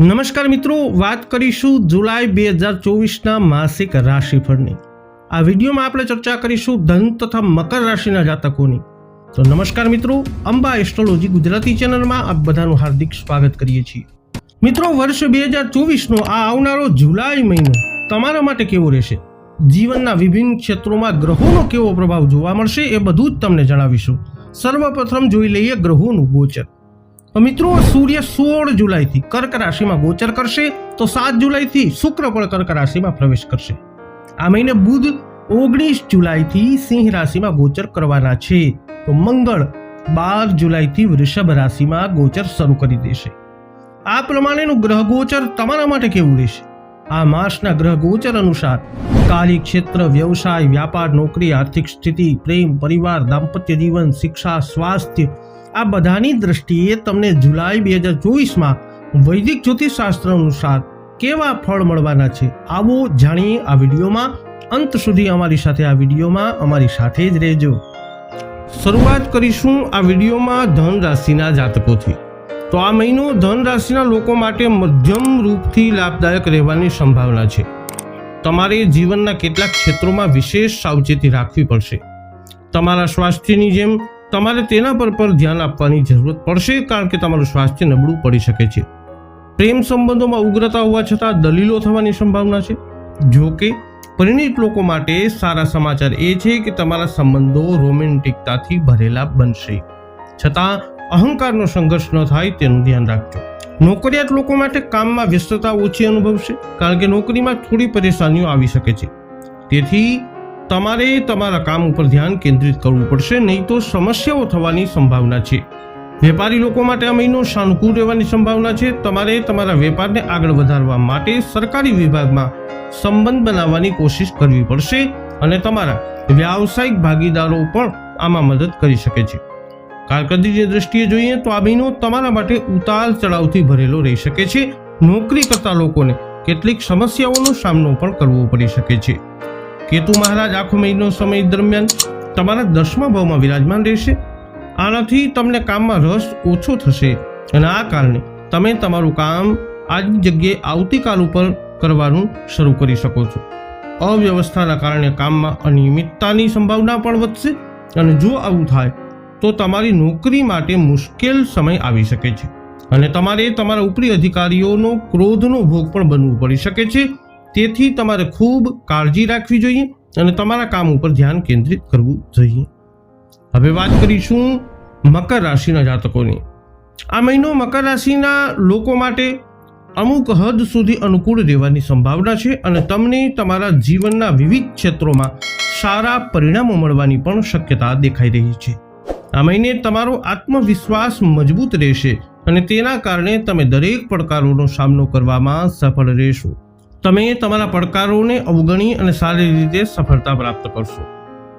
નમસ્કાર મિત્રો, વાત કરીશું જુલાઈ બે હજાર ચોવીસના માસિક રાશિફળની. આ વિડીયોમાં આપણે ચર્ચા કરીશું ધન તથા મકર રાશિના જાતકોની. તો નમસ્કાર મિત્રો, અંબા એસ્ટ્રોલોજી ગુજરાતી ચેનલમાં આપ બધાનું હાર્દિક સ્વાગત કરીએ છીએ. મિત્રો, વર્ષ બે હજાર ચોવીસનો આ આવનારો જુલાઈ મહિનો તમારા માટે કેવો રહેશે? જીવનના વિભિન્ન ક્ષેત્રોમાં ગ્રહોનો કેવો પ્રભાવ જોવા મળશે એ બધું જ તમને જણાવીશું. સર્વપ્રથમ જોઈ લઈએ ગ્રહોનું ગોચર. તો મિત્રો, સૂર્ય સોળ જુલાઈથી કર્ક રાશિમાં ગોચર કરશે, તો સાત જુલાઈથી શુક્ર પણ કર્ક રાશિમાં પ્રવેશ કરશે. આ મહિને બુધ ઓગણીસ જુલાઈથી સિંહ રાશિમાં ગોચર કરવાના છે. તો મંગળ બાર જુલાઈથી વૃષભ રાશિમાં ગોચર શરૂ કરી દેશે. આ પ્રમાણેનું ગ્રહ ગોચર તમારા માટે કેવું રહેશે? આ માસના ગ્રહ ગોચર અનુસાર કાર્યક્ષેત્ર, વ્યવસાય, વ્યાપાર, નોકરી, આર્થિક સ્થિતિ, પ્રેમ, પરિવાર, દાંપત્ય જીવન, શિક્ષા, સ્વાસ્થ્ય આ બધાની દ્રષ્ટિએ તમને જુલાઈ બે હજાર ચોવીસમાં વૈદિક જ્યોતિષશાસ્ત્ર અનુસાર કેવા ફળ મળવાના છે આવો જાણીએ આ વિડીયોમાં. અંત સુધી અમારી સાથે આ વિડીયોમાં અમારી સાથે જ રહેજો. શરૂઆત કરીશું આ વિડીયોમાં ધન રાશિના જાતકોથી. તો આ મહિનો ધન રાશિના લોકો માટે મધ્યમ રૂપથી લાભદાયક રહેવાની સંભાવના છે. તમારે જીવનના કેટલાક ક્ષેત્રોમાં વિશેષ સાવચેતી રાખવી પડશે. તમારા સ્વાસ્થ્યની જેમ તમારે તેના પર પણ ધ્યાન આપવાની જરૂરત પડશે કારણ કે તમારું સ્વાસ્થ્ય નબળું પડી શકે છે. પ્રેમ સંબંધોમાં ઉગ્રતા હોવા છતાં દલીલો થવાની સંભાવના છે. જો કે, પરિણિત લોકો માટે સારા સમાચાર એ છે કે તમારા સંબંધો રોમેન્ટિકતાથી ભરેલા બનશે. છતાં, અહંકારનો સંઘર્ષ ન થાય તેનું ધ્યાન રાખજો. નોકરિયાત લોકો માટે કામમાં વ્યસ્તતા ઓછી અનુભવશે કારણ કે નોકરીમાં થોડી પરેશાનીઓ આવી શકે છે. તેથી તમારે તમારા કામ ઉપર ધ્યાન કેન્દ્રિત કરવું પડશે, નહીં તો સમસ્યાઓ થવાની સંભાવના છે. વેપારી લોકો માટે આ મહિનો સાનુકૂળ રહેવાની સંભાવના છે. તમારે તમારા વેપારને આગળ વધારવા માટે સરકારી વિભાગમાં સંબંધ બનાવવાની કોશિશ કરવી પડશે અને તમારા વ્યાવસાયિક ભાગીદારો પણ આમાં મદદ કરી શકે છે. કારકર્દીની દ્રષ્ટિએ જોઈએ તો આ મહિનો તમારા માટે ઉતાર ચઢાવથી ભરેલો રહી શકે છે. નોકરી કરતા લોકોને કેટલીક સમસ્યાઓનો સામનો પણ કરવો પડી શકે છે. કેતુ મહારાજ, આખો મહિનો સમય દરમિયાન તમારા દસમા ભાવમાં વિરાજમાન રહેશે. આનાથી તમને કામમાં રસ ઓછો થશે અને આ કારણે તમે તમારું કામ આજની જગ્યાએ આવતીકાલ ઉપર કરવાનું શરૂ કરી શકો છો. અવ્યવસ્થાના કારણે કામમાં અનિયમિતતાની સંભાવના પણ વધશે અને જો આવું થાય, તો તમારી નોકરી માટે મુશ્કેલ સમય આવી શકે છે અને તમારે તમારા ઉપરી અધિકારીઓનો ક્રોધનો ભોગ પણ બનવું પડી શકે છે. તેથી તમારે ખૂબ કાળજી રાખવી જોઈએ અને તમારા કામ ઉપર ધ્યાન કેન્દ્રિત કરવું જોઈએ. હવે વાત કરીશું મકર રાશિના જાતકોની. આ મહિનો મકર રાશિના લોકો માટે અમુક હદ સુધી અનુકૂળ રહેવાની સંભાવના છે અને તમને તમારા જીવનના વિવિધ ક્ષેત્રોમાં સારા પરિણામો મળવાની પણ શક્યતા દેખાઈ રહી છે. આ મહિને તમારો આત્મવિશ્વાસ મજબૂત રહેશે અને તેના કારણે તમે દરેક પડકારોનો સામનો કરવામાં સફળ રહેશો. તમે તમારા પડકારોને અવગણી અને સારી રીતે સફળતા પ્રાપ્ત કરશો.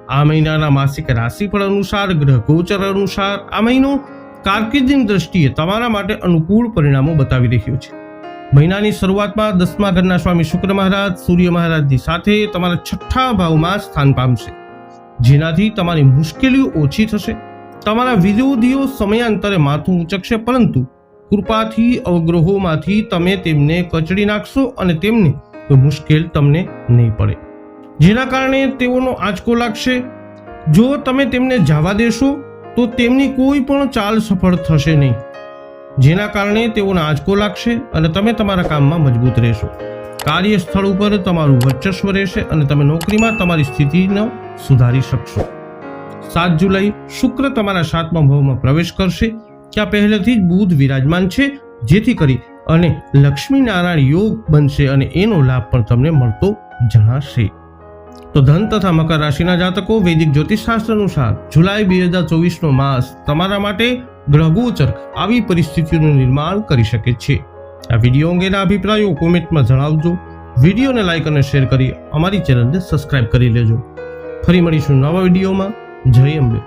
આ મહિનાના માસિક રાશિફળ અનુસાર, ગ્રહ ગોચર અનુસાર આ મહિનો કારકિર્દીની દ્રષ્ટિએ તમારા માટે અનુકૂળ પરિણામો બતાવી રહ્યો છે. મહિનાની શરૂઆતમાં દસમા ઘરના સ્વામી શુક્ર મહારાજ, સૂર્ય મહારાજની સાથે તમારા છઠ્ઠા ભાવમાં સ્થાન પામશે. જેનાથી તમારી મુશ્કેલીઓ ઓછી થશે. તમારા વિરોધીઓ સમયાંતરે માથું ઉચકશે પરંતુ કૃપાથી અવગ્રહોમાંથી તમે તેમને કચડી નાખશો અને તેમને કોઈ મુશ્કેલ તમને નહીં પડે. જેના કારણે તેઓનો આંચકો લાગશે. જો તમે તેમને જવા દેશો, તો તેમની કોઈ પણ ચાલ સફળ થશે નહીં. જેના કારણે તેઓને આંચકો લાગશે અને તમે તમારા કામમાં મજબૂત રહેશો. કાર્યસ્થળ ઉપર તમારું વર્ચસ્વ રહેશે અને તમે નોકરીમાં તમારી સ્થિતિને સુધારી શકશો. સાત જુલાઈ શુક્ર તમારા સાતમા ભાવમાં પ્રવેશ કરશે. ત્યાં પહેલેથી જ બુધ વિરાજમાન છે? જેથી કરી અને લક્ષ્મી નારાયણ યોગ બનશે અને એનો લાભ પણ તમને મળતો જણાશે. તો ધન તથા મકર રાશિના જાતકો, વૈદિક જ્યોતિષશાસ્ત્ર અનુસાર જુલાઈ બે હજાર ચોવીસનો માસ તમારા માટે ગ્રહગોચર આવી પરિસ્થિતિઓનું નિર્માણ કરી શકે છે. આ વીડિયો અંગેના અભિપ્રાયો કોમેન્ટમાં જણાવજો. વિડીયોને લાઇક અને શેર કરી અમારી ચેનલને સબસ્ક્રાઇબ કરી લેજો. ફરી મળીશું નવા વિડીયોમાં. જય અંબે.